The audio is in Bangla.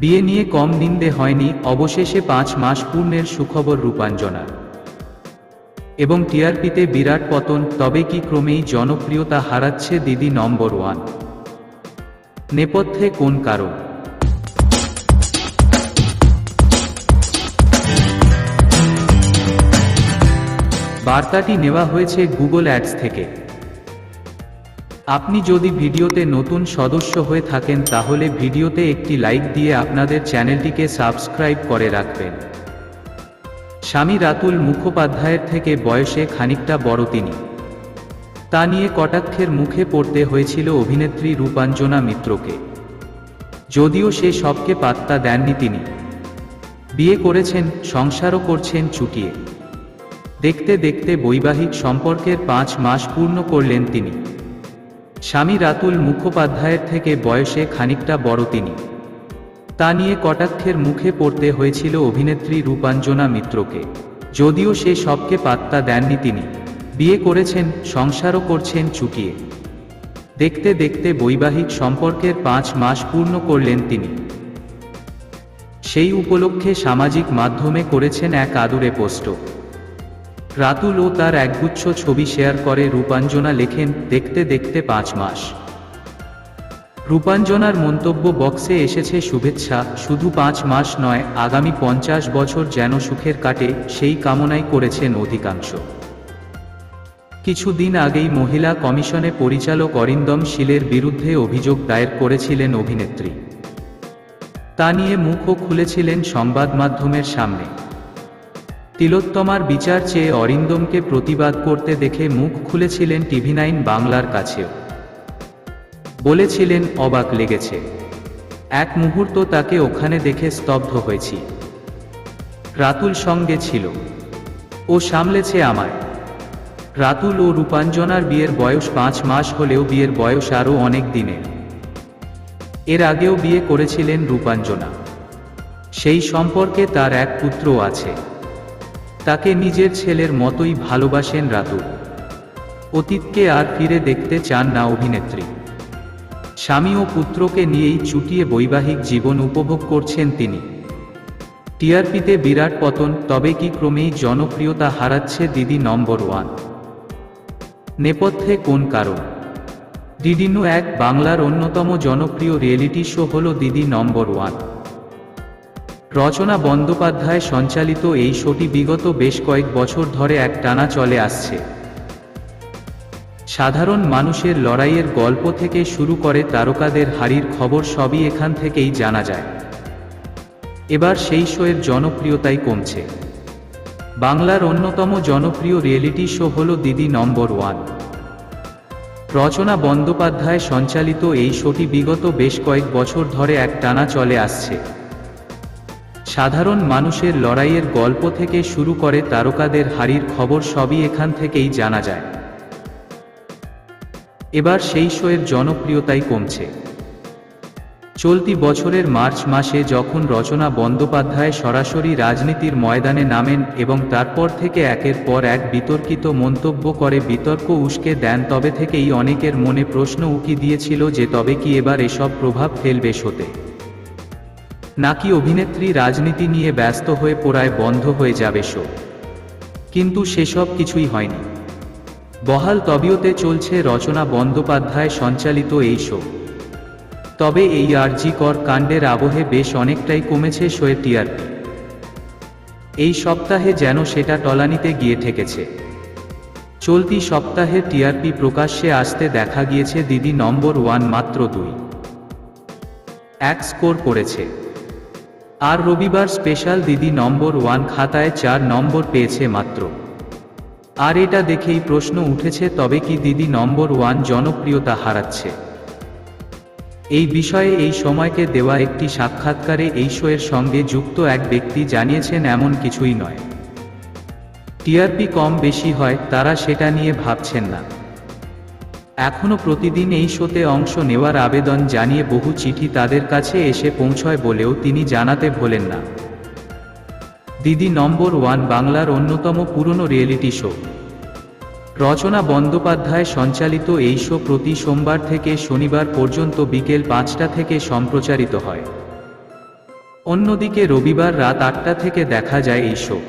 বিয়ে নিয়ে কম নিন্দে হয়নি, অবশেষে পাঁচ মাস পূর্ণের সুখবর রূপাঞ্জনার। এবং টিআরপিতে বিরাট পতন, তবে কি ক্রমেই জনপ্রিয়তা হারাচ্ছে দিদি নম্বর ওয়ান। নেপথ্যে কোন কারণ? বার্তাটি নেওয়া হয়েছে গুগল অ্যাডস থেকে। আপনি যদি ভিডিওতে নতুন সদস্য হয়ে থাকেন তাহলে ভিডিওতে একটি লাইক দিয়ে আপনাদের চ্যানেলটিকে সাবস্ক্রাইব করে রাখবেন। স্বামী রাতুল মুখোপাধ্যায়ের থেকে বয়সে খানিকটা বড় তিনি। তা নিয়ে কটাক্ষের মুখে পড়তে হয়েছিল অভিনেত্রী রূপাঞ্জনা মিত্রকে। যদিও সে সবকে পাত্তা দেননি তিনি। বিয়ে করেছেন, সংসারও করছেন চুটিয়ে। দেখতে দেখতে বৈবাহিক সম্পর্কের পাঁচ মাস পূর্ণ করলেন তিনি। স্বামী রাতুল মুখোপাধ্যায়ের থেকে বয়সে খানিকটা বড় তিনি। তা নিয়ে কটাক্ষের মুখে পড়তে হয়েছিল অভিনেত্রী রূপাঞ্জনা মিত্রকে। যদিও সে সবকে পাত্তা দেননি তিনি। বিয়ে করেছেন, সংসারও করছেন চুকিয়ে। দেখতে দেখতে বৈবাহিক সম্পর্কের পাঁচ মাস পূর্ণ করলেন তিনি। সেই উপলক্ষে সামাজিক মাধ্যমে করেছেন এক আদুরে পোস্ট রাতুল ও তার একগুচ্ছ ছবি শেয়ার করে রূপাঞ্জনা লেখেন, দেখতে দেখতে পাঁচ মাস। রূপাঞ্জনার মন্তব্য বক্সে এসেছে শুভেচ্ছা, শুধু পাঁচ মাস নয়, আগামী পঞ্চাশ বছর যেন সুখের কাটে, সেই কামনাই করেছেন অধিকাংশ। কিছুদিন আগেই মহিলা কমিশনে পরিচালক অরিন্দম শীলের বিরুদ্ধে অভিযোগ দায়ের করেছিলেন অভিনেত্রী। তা নিয়ে মুখও খুলেছিলেন সংবাদ মাধ্যমের সামনে। তিলোত্তমার বিচার চেয়ে অরিন্দমকে প্রতিবাদ করতে দেখে মুখ খুলেছিলেন টিভি নাইন বাংলার কাছেও। বলেছিলেন, অবাক লেগেছে। এক মুহূর্ত তাকে ওখানে দেখে স্তব্ধ হয়েছি। রাতুল সঙ্গে ছিল। ও সামলেছে আমায়। রাতুল ও রূপাঞ্জনার বিয়ের বয়স পাঁচ মাস হলেও বিয়ের বয়স আরও অনেক দিনের। এর আগেও বিয়ে করেছিলেন রূপাঞ্জনা। সেই সম্পর্কে তার এক পুত্র আছে। তাকে নিজের ছেলের মতোই ভালোবাসেন রাতুল অতীতকে আর ফিরে দেখতে চান না অভিনেত্রী। স্বামী ও পুত্রকে নিয়েই চুটিয়ে বৈবাহিক জীবন উপভোগ করছেন তিনি। টিআরপিতে বিরাট পতন, তবে কি ক্রমেই জনপ্রিয়তা হারাচ্ছে দিদি নম্বর ওয়ান। নেপথ্যে কোন কারণ? ডিডিনু এক বাংলার অন্যতম জনপ্রিয় রিয়েলিটি শো হল দিদি নম্বর ওয়ান। রচনা বন্দ্যোপাধ্যায় সঞ্চালিত এই শোটি বিগত বেশ কয়েক বছর ধরে এক টানা চলে আসছে। সাধারণ মানুষের লড়াইয়ের গল্প থেকে শুরু করে তারকাদের হারির খবর সবই এখান থেকেই জানা যায়। এবার সেই শোয়ের জনপ্রিয়তাই কমছে। বাংলার অন্যতম জনপ্রিয় রিয়েলিটি শো হল দিদি নম্বর ওয়ান। রচনা বন্দ্যোপাধ্যায় সঞ্চালিত এই শোটি বিগত বেশ কয়েক বছর ধরে এক টানা চলে আসছে। সাধারণ মানুষের লড়াইয়ের গল্প থেকে শুরু করে তারকাদের হারির খবর সবই এখান থেকেই জানা যায়। এবার সেই শোয়ের জনপ্রিয়তাই কমছে। চলতি বছরের মার্চ মাসে যখন রচনা বন্দ্যোপাধ্যায় সরাসরি রাজনীতির ময়দানে নামেন এবং তারপর থেকে একের পর এক বিতর্কিত মন্তব্য করে বিতর্ক উস্কে দেন, তবে থেকেই অনেকের মনে প্রশ্ন উকি দিয়েছিল যে তবে কি এবার এসব প্রভাব ফেলবে শোতে। নাকি অভিনেত্রী রাজনীতি নিয়ে ব্যস্ত হয়ে পড়ায় বন্ধ হয়ে যাবে শো। কিন্তু সেসব কিছুই হয়নি। বহাল তবিয়তে চলছে রচনা বন্দ্যোপাধ্যায় সঞ্চালিত এই শো। তবে এই আরজিকর কাণ্ডের আবহে বেশ অনেকটাই কমেছে শোয়ের টিআরপি। এই সপ্তাহে যেন সেটা টলানিতে গিয়ে ঠেকেছে। চলতি সপ্তাহে টিআরপি প্রকাশ্যে আসতে দেখা গিয়েছে দিদি নম্বর ওয়ান মাত্র দুই। এক স্কোর করেছে। আর রবিবার স্পেশাল দিদি নম্বর ওয়ান খাতায় চার নম্বর পেয়েছে মাত্র। আর এটা দেখেই প্রশ্ন উঠেছে, তবে কি দিদি নম্বর ওয়ান জনপ্রিয়তা হারাচ্ছে? এই বিষয়ে এই সময়কে দেওয়া একটি সাক্ষাৎকারে এই শোয়ের সঙ্গে যুক্ত এক ব্যক্তি জানিয়েছেন, এমন কিছুই নয়। টিআরপি কম বেশি হয়, তারা সেটা নিয়ে ভাবছেন না। এখনও প্রতিদিন এই শোতে অংশ নেওয়ার আবেদন জানিয়ে বহু চিঠি তাদের কাছে এসে পৌঁছয় বলেও তিনি জানাতে ভোলেন না। দিদি নম্বর ওয়ান বাংলার অন্যতম পুরনো রিয়েলিটি শো। রচনা বন্দ্যোপাধ্যায় সঞ্চালিত এই শো প্রতি সোমবার থেকে শনিবার পর্যন্ত বিকেল পাঁচটা থেকে সম্প্রচারিত হয়। অন্যদিকে রবিবার রাত আটটা থেকে দেখা যায় এই শো।